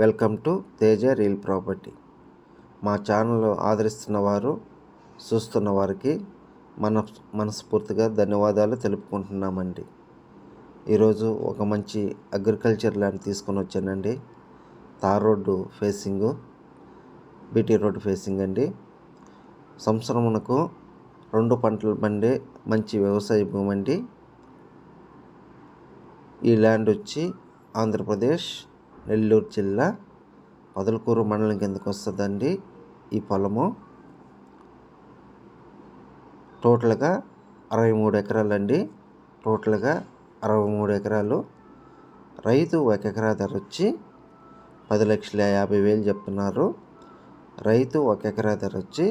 Welcome to Teja real property. మా channel ఆదరిస్తున్న వారు చూస్తున్న వారికి మన మనస్ఫూర్తిగా ధన్యవాదాలు తెలుపుకుంటున్నామండి. ఈరోజు ఒక మంచి అగ్రికల్చర్ ల్యాండ్ తీసుకొని వచ్చానండి. Tar road facing BT road facing అండి. సంవత్సరమునకు రెండు పంటలు పండే మంచి వ్యవసాయ భూమి అండి. ఈ ల్యాండ్ వచ్చి ఆంధ్రప్రదేశ్ నెల్లూరు జిల్లా పొదలకూరు మండలం కిందకు వస్తుందండి ఈ పొలము. టోటల్గా అరవై మూడు ఎకరాలండి. టోటల్గా అరవై మూడు ఎకరాలు. రైతు ఒక ఎకరా ధర వచ్చి పది లక్షల యాభై వేలు చెప్తున్నారు. రైతు ఒక ఎకరా ధర వచ్చి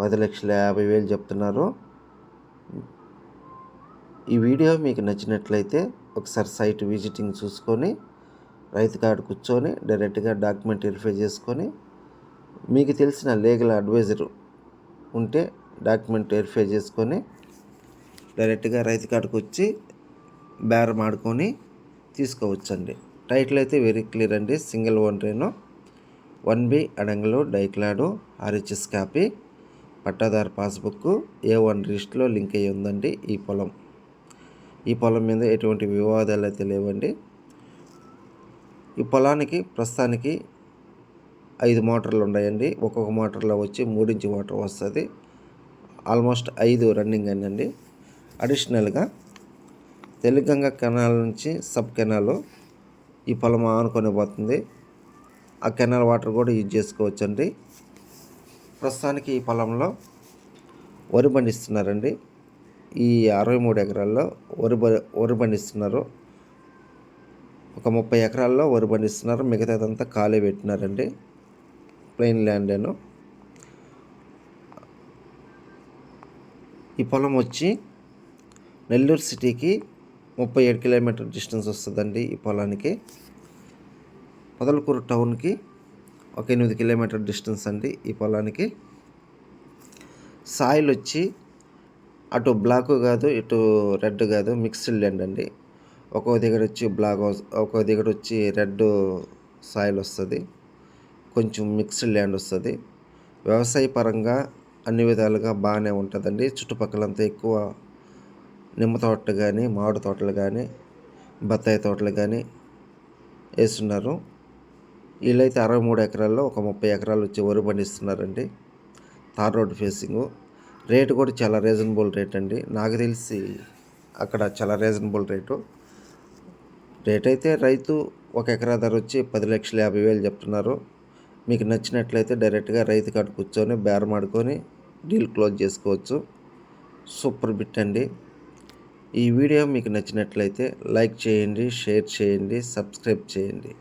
పది లక్షల యాభై వేలు చెప్తున్నారు. ఈ వీడియో మీకు నచ్చినట్లయితే ఒకసారి సైట్ విజిటింగ్ చూసుకొని రైతు కార్డు కూర్చొని డైరెక్ట్గా డాక్యుమెంట్ వెరిఫై చేసుకొని మీకు తెలిసిన లీగల్ అడ్వైజర్ ఉంటే డాక్యుమెంట్ వెరిఫై చేసుకొని డైరెక్ట్గా రైతు కార్డుకు వచ్చి బేరం ఆడుకొని తీసుకోవచ్చండి. టైటిల్ అయితే వెరీ క్లియర్ అండి. సింగిల్ వన్ వన్ బి అడంగలు డైక్లాడు ఆర్హెచ్ఎస్ కాపీ పట్టాదారు పాస్బుక్ ఏ వన్ లిస్ట్లో లింక్ అయ్యి ఉందండి ఈ పొలం. ఈ పొలం మీద ఎటువంటి వివాదాలు అయితే లేవండి. ఈ పొలానికి ప్రస్తుతానికి ఐదు మోటార్లు ఉన్నాయండి. ఒక్కొక్క మోటార్లో వచ్చి మూడించి వాటర్ వస్తుంది. ఆల్మోస్ట్ ఐదు రన్నింగ్ అండి. అడిషనల్గా తెలుగంగ కెనాల్ నుంచి సబ్ కెనాల్ ఈ పొలం ఆనుకొని పోతుంది. ఆ కెనాల్ వాటర్ కూడా యూజ్ చేసుకోవచ్చండి. ప్రస్తుతానికి ఈ పొలంలో వరి పండిస్తున్నారండి. ఈ అరవై మూడు ఎకరాల్లో వరి వరి పండిస్తున్నారు. ఒక ముప్పై ఎకరాల్లో వరి పండిస్తున్నారు. మిగతాదంతా ఖాళీ పెట్టినారండి. ప్లెయిన్ ల్యాండేను. ఈ పొలం వచ్చి నెల్లూరు సిటీకి ముప్పై ఏడు కిలోమీటర్ డిస్టెన్స్ వస్తుందండి ఈ పొలానికి. పొదలకూరు టౌన్కి ఒక ఎనిమిది కిలోమీటర్ డిస్టెన్స్ అండి ఈ పొలానికి. సాయిల్ వచ్చి అటు బ్లాక్ కాదు ఇటు రెడ్ కాదు మిక్స్డ్ ల్యాండ్ అండి. ఒక్కో దగ్గర వచ్చి బ్లాక్ ఒక్కో దగ్గర వచ్చి రెడ్ సాయిల్ వస్తుంది. కొంచెం మిక్స్డ్ ల్యాండ్ వస్తుంది. వ్యవసాయ పరంగా అన్ని విధాలుగా బాగానే ఉంటుందండి. చుట్టుపక్కలంతా ఎక్కువ నిమ్మ తోటలు కానీ మామిడి తోటలు కానీ బత్తాయి తోటలు కానీ వేస్తున్నారు. వీళ్ళైతే అరవై మూడు ఎకరాల్లో ఒక ముప్పై ఎకరాలు వచ్చి వరి పండిస్తున్నారండి. Tar road facing. రేటు కూడా చాలా రీజనబుల్ రేట్ అండి నాకు తెలిసి అక్కడ చాలా రీజనబుల్ రేటు. రేట్ అయితే రైతు ఒక ఎకరా ధర వచ్చి పది లక్షల యాభై వేలు చెప్తున్నారు. మీకు నచ్చినట్లయితే డైరెక్ట్గా రైతు కాడ కూర్చొని బేరం ఆడుకొని డీల్ క్లోజ్ చేసుకోవచ్చు. సూపర్ బిట్ అండి. ఈ వీడియో మీకు నచ్చినట్లయితే లైక్ చేయండి షేర్ చేయండి సబ్స్క్రైబ్ చేయండి.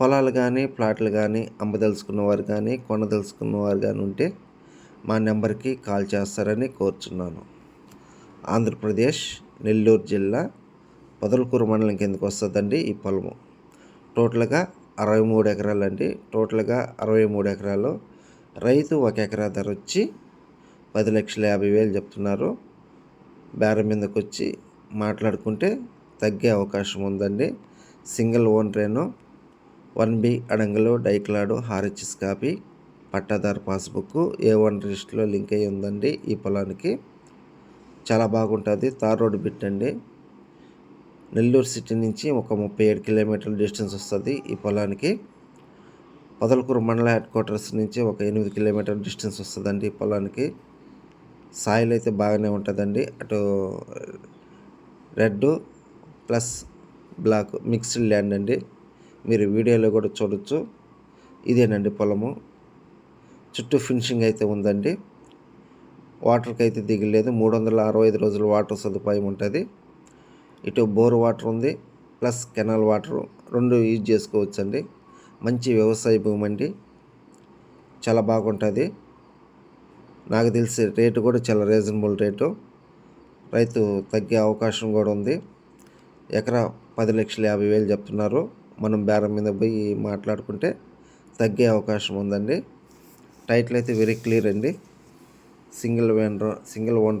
పొలాలు కానీ ప్లాట్లు కానీ అమ్మదలుచుకున్న వారు కానీ కొనదలుచుకున్న వారు కానీ ఉంటే మా నెంబర్కి కాల్ చేస్తారని కోరుచున్నాను. ఆంధ్రప్రదేశ్ నెల్లూరు జిల్లా పొదలకూరు మండలం కిందకు వస్తుందండి ఈ పొలము. టోటల్గా అరవై మూడు ఎకరాలు అండి టోటల్గా అరవై మూడు ఎకరాలు రైతు ఒక ఎకరా ధర వచ్చి పది లక్షల యాభై వేలు చెప్తున్నారు. బేరం మీదకి వచ్చి మాట్లాడుకుంటే తగ్గే అవకాశం ఉందండి. సింగిల్ ఓన్ ట్రైను వన్ బి అడంగలు డైక్లాడు హార్హెచ్ఎస్ కాపీ పట్టాదారు పాస్బుక్ ఏ వన్ రిజిస్ట్లో లింక్ అయ్యి ఉందండి ఈ పొలానికి. చాలా బాగుంటుంది. తార్ రోడ్ బిట్ అండి. నెల్లూరు సిటీ నుంచి ఒక ముప్పై ఏడు కిలోమీటర్ల డిస్టెన్స్ వస్తుంది ఈ పొలానికి. పొదలకూరు మండల హెడ్ క్వార్టర్స్ నుంచి ఒక ఎనిమిది కిలోమీటర్ డిస్టెన్స్ వస్తుందండి ఈ పొలానికి. సాయిల్ అయితే బాగానే ఉంటుందండి. అటు red plus black mixed land అండి. మీరు వీడియోలో కూడా చూడొచ్చు. ఇదేనండి పొలము. చుట్టూ ఫినిషింగ్ అయితే ఉందండి. వాటర్కి అయితే దిగలేదు. మూడు వందల అరవై ఐదు రోజులు వాటర్ సదుపాయం ఉంటుంది. ఇటు బోర్ వాటర్ ఉంది ప్లస్ కెనాల్ వాటర్ రెండు యూజ్ చేసుకోవచ్చండి. మంచి వ్యవసాయ భూమి అండి. చాలా బాగుంటుంది. నాకు తెలిసి రేటు కూడా చాలా రీజనబుల్ రేటు. రైతు తగ్గే అవకాశం కూడా ఉంది. ఎకరా పది లక్షల యాభై వేలు చెప్తున్నారు. మనం బేరం మీద పోయి మాట్లాడుకుంటే తగ్గే అవకాశం ఉందండి. టైటిల్ అయితే వెరీ క్లియర్ అండి. Single one single own